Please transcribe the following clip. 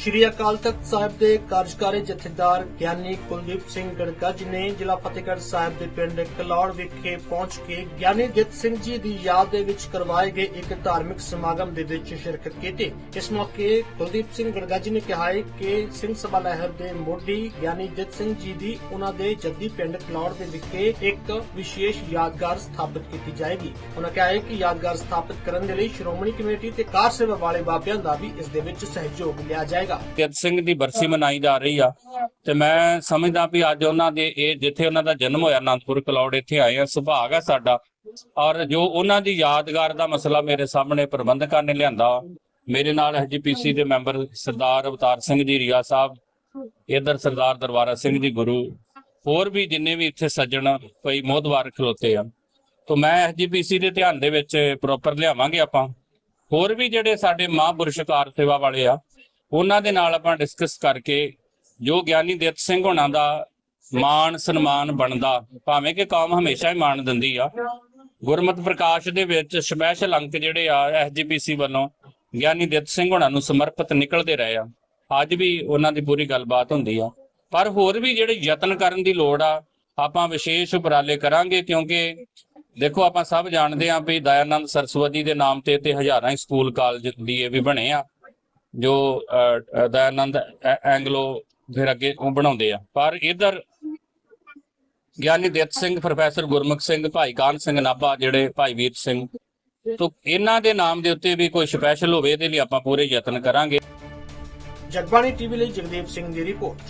ਸ਼੍ਰੀ ਅਕਾਲ ਤਖਤ ਸਾਹਿਬ ਦੇ ਕਾਰਜਕਾਰੀ ਜਥੇਦਾਰ ਗਿਆਨੀ ਕੁਲਦੀਪ ਸਿੰਘ ਗੜਗੱਜ ਨੇ ਜ਼ਿਲ੍ਹਾ ਫਤਿਹਗੜ੍ਹ ਸਾਹਿਬ ਦੇ ਪਿੰਡ ਕਲੌੜ ਵਿਖੇ ਪਹੁੰਚ ਕੇ ਗਿਆਨੀ ਦਿੱਤ ਸਿੰਘ ਜੀ ਦੀ ਯਾਦ ਦੇ ਵਿੱਚ ਕਰਵਾਏ ਗਏ ਇੱਕ ਧਾਰਮਿਕ ਸਮਾਗਮ ਦੇ ਵਿੱਚ ਸ਼ਿਰਕਤ ਕੀਤੀ। ਇਸ ਮੌਕੇ ਕੁਲਦੀਪ ਸਿੰਘ ਗੜਗੱਜ ਨੇ ਕਿਹਾ ਕਿ ਸਿੰਘ ਸਭਾ ਲਹਿਰ ਦੇ ਮੋਢੀ ਗਿਆਨੀ ਦਿੱਤ ਸਿੰਘ ਜੀ ਦੀ ਉਹਨਾਂ ਦੇ ਜੱਦੀ ਪਿੰਡ ਕਲੌੜ ਦੇ ਵਿਖੇ ਇੱਕ ਵਿਸ਼ੇਸ਼ ਯਾਦਗਾਰ ਸਥਾਪਿਤ ਕੀਤੀ ਜਾਏਗੀ। ਉਹਨਾਂ ਕਿਹਾ ਕਿ ਯਾਦਗਾਰ ਸਥਾਪਿਤ ਕਰਨ ਦੇ ਲਈ ਸ਼੍ਰੋਮਣੀ ਕਮੇਟੀ ਤੇ ਕਾਰ ਸੇਵਾ ਵਾਲੇ ਬਾਬਿਆਂ ਦਾ ਵੀ ਇਸ ਦੇ ਵਿੱਚ ਸਹਿਯੋਗ ਲਿਆ ਜਾਏਗਾ। ਗਿੱਧ ਸਿੰਘ ਦੀ ਬਰਸੀ ਮਨਾਈ ਜਾ ਰਹੀ ਆ। ਤੇ ਮੈਂ ਸਮਝਦਾ ਵੀ ਅੱਜ ਉਹਨਾਂ ਦੇ ਇਹ ਜਿੱਥੇ ਉਹਨਾਂ ਦਾ ਜਨਮ ਹੋਇਆ ਅਨੰਦਪੁਰ ਕਲੌੜ ਇੱਥੇ ਆਏ ਆ ਸੁਭਾਗ ਆ ਸਾਡਾ। ਔਰ ਜੋ ਉਹਨਾਂ ਦੀ ਯਾਦਗਾਰ ਦਾ ਮਸਲਾ ਮੇਰੇ ਸਾਹਮਣੇ ਪ੍ਰਬੰਧਕਾਂ ਨੇ ਲਿਆਂਦਾ ਮੇਰੇ ਨਾਲ ਐਜੀਪੀਸੀ ਦੇ ਮੈਂਬਰ ਸਰਦਾਰ ਅਵਤਾਰ ਸਿੰਘ ਜੀ ਰੀਆ ਸਾਹਿਬ ਇਧਰ ਸਰਦਾਰ ਦਰਬਾਰਾ ਸਿੰਘ ਜੀ ਗੁਰੂ ਹੋਰ ਵੀ ਜਿੰਨੇ ਵੀ ਇੱਥੇ ਸੱਜਣ ਕੋਈ ਮੋਹਦਵਾਰ ਖਲੋਤੇ ਆ। ਤੋਂ ਮੈਂ ਐਜੀਪੀਸੀ ਦੇ ਧਿਆਨ ਦੇ ਵਿੱਚ ਪ੍ਰੋਪਰ ਲਿਆਵਾਂਗੇ ਆਪਾਂ। ਹੋਰ ਵੀ ਜਿਹੜੇ ਸਾਡੇ ਮਹਾਂਪੁਰਸ਼ ਕਾਰ ਸੇਵਾ ਵਾਲੇ ਆ ਉਹਨਾਂ ਦੇ ਨਾਲ ਆਪਾਂ ਡਿਸਕਸ ਕਰਕੇ ਜੋ ਗਿਆਨੀ ਦਿੱਤ ਸਿੰਘ ਹੋਣਾ ਦਾ ਮਾਣ, ਸਨਮਾਨ ਬਣਦਾ, ਭਾਵੇਂ ਕਿ ਕੌਮ ਹਮੇਸ਼ਾ ਹੀ ਮਾਣ ਦਿੰਦੀ ਆ, ਗੁਰਮਤ ਪ੍ਰਕਾਸ਼ ਦੇ ਵਿੱਚ ਸਪੈਸ਼ਲ ਅੰਕ ਜਿਹੜੇ ਆ ਐਸਜੀਪੀਸੀ ਵੱਲੋਂ ਗਿਆਨੀ ਦਿੱਤ ਸਿੰਘ ਹੋਣਾ ਨੂੰ ਸਮਰਪਿਤ ਨਿਕਲਦੇ ਰਹੇ ਆ। ਅੱਜ ਵੀ ਉਹਨਾਂ ਦੀ ਪੂਰੀ ਗੱਲਬਾਤ ਹੁੰਦੀ ਆ। ਪਰ ਹੋਰ ਵੀ ਜਿਹੜੇ ਯਤਨ ਕਰਨ ਦੀ ਲੋੜ ਆ, ਆਪਾਂ ਵਿਸ਼ੇਸ਼ ਉਪਰਾਲੇ ਕਰਾਂਗੇ ਕਿਉਂਕਿ ਦੇਖੋ ਆਪਾਂ ਸਭ ਜਾਣਦੇ ਆਂ ਵੀ ਦਇਆਨੰਦ ਸਰਸਵਤੀ ਦੇ ਨਾਮ ਤੇ ਤੇ ਹਜ਼ਾਰਾਂ ਹੀ ਸਕੂਲ, ਕਾਲਜ ਡੀਏ ਬਣੇ ਆ। ਜੋ ਅਹ, ਦਇਆਨੰਦ ਐਂਗਲੋ ਫਿਰ ਅੱਗੇ ਉਹ ਬਣਾਉਂਦੇ ਆ। ਪਰ ਇਧਰ ਗਿਆਨੀ ਦਿੱਤ ਸਿੰਘ ਪ੍ਰੋਫੈਸਰ ਗੁਰਮੁਖ ਸਿੰਘ ਭਾਈ ਕਾਨ ਸਿੰਘ ਨਾਭਾ ਜਿਹੜੇ ਭਾਈ ਵੀਰ ਸਿੰਘ ਤੋਂ ਇਹਨਾਂ ਦੇ ਨਾਮ ਦੇ ਉੱਤੇ ਵੀ ਕੋਈ ਸਪੈਸ਼ਲ ਹੋਵੇ ਇਹਦੇ ਲਈ ਆਪਾਂ ਪੂਰੇ ਯਤਨ ਕਰਾਂਗੇ। ਜਗਬਾਣੀ ਟੀਵੀ ਲਈ ਜਗਦੀਪ ਸਿੰਘ ਦੀ ਰਿਪੋਰਟ।